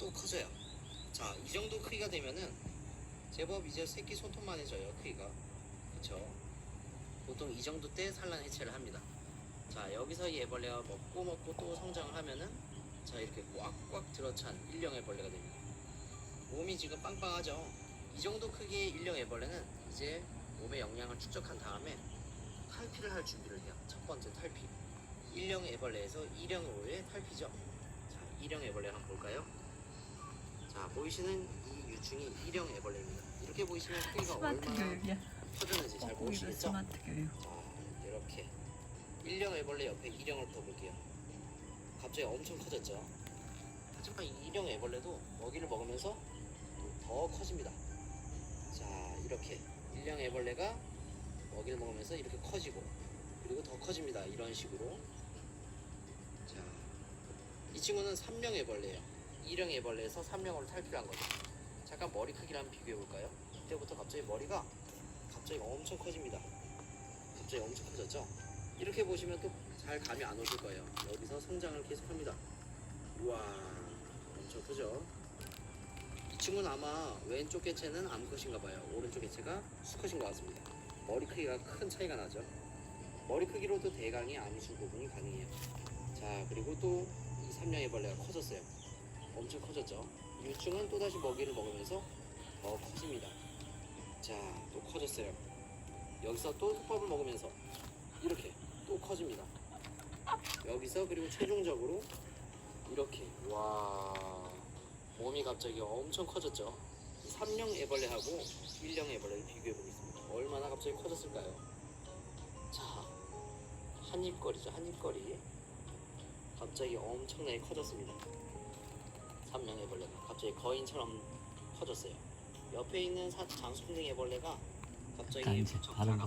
또 커져요. 자, 이 정도 크기가 되면은 제법 이제 새끼 손톱만 해져요. 크기가. 그쵸? 보통 이 정도 때 산란 해체를 합니다. 자, 여기서 이 애벌레가 먹고 먹고 또 성장을 하면은 자, 이렇게 꽉꽉 들어찬 일령 애벌레가 됩니다. 몸이 지금 빵빵하죠? 이 정도 크기의 일령 애벌레는 이제 몸의 영양을 축적한 다음에 탈피를 할 준비를 해요. 첫 번째 탈피. 일령 애벌레에서 일령으로의 탈피죠. 자, 일령 애벌레 한번 볼까요? 자, 보이시는 이 유충이 일령 애벌레입니다. 이렇게 보이시면 크기가 스마트 얼마나 교육이야. 커졌는지 잘 뻐꾸기도 보이시겠죠? 스마트 교육. 자, 이렇게 일령 애벌레 옆에 일령을 펴볼게요. 갑자기 엄청 커졌죠. 하지만 이 일령 애벌레도 먹이를 먹으면서 더 커집니다. 자, 이렇게 일령 애벌레가 먹이를 먹으면서 이렇게 커지고 그리고 더 커집니다. 이런 식으로. 자, 이 친구는 삼령 애벌레예요. 일령 애벌레에서 삼령으로 탈피한 거죠. 잠깐 머리 한번 비교해 볼까요? 이때부터 갑자기 머리가 갑자기 엄청 커집니다. 갑자기 엄청 커졌죠? 이렇게 보시면 또 잘 감이 안 오실 거예요. 여기서 성장을 계속합니다. 우와, 엄청 크죠? 이 친구는 아마 왼쪽 개체는 암컷인가 봐요. 오른쪽 개체가 수컷인 것 같습니다. 머리 크기가 큰 차이가 나죠? 머리 크기로도 대강이 암수 부분이 가능해요. 자, 그리고 또 이 삼령애벌레가 커졌어요. 엄청 커졌죠? 유충은 또다시 먹이를 먹으면서 더 커집니다. 자, 또 커졌어요. 여기서 또 흙밥을 먹으면서 이렇게 또 커집니다. 여기서 그리고 최종적으로 이렇게 와 몸이 갑자기 엄청 커졌죠. 이 삼령 애벌레하고 일령 애벌레를 비교해 보겠습니다. 얼마나 갑자기 커졌을까요? 자, 한입거리죠, 한입거리. 갑자기 엄청나게 커졌습니다. 삼령 애벌레가 갑자기 거인처럼 커졌어요. 옆에 있는 사- 장수풍뎅이 애벌레가 갑자기 적- 발음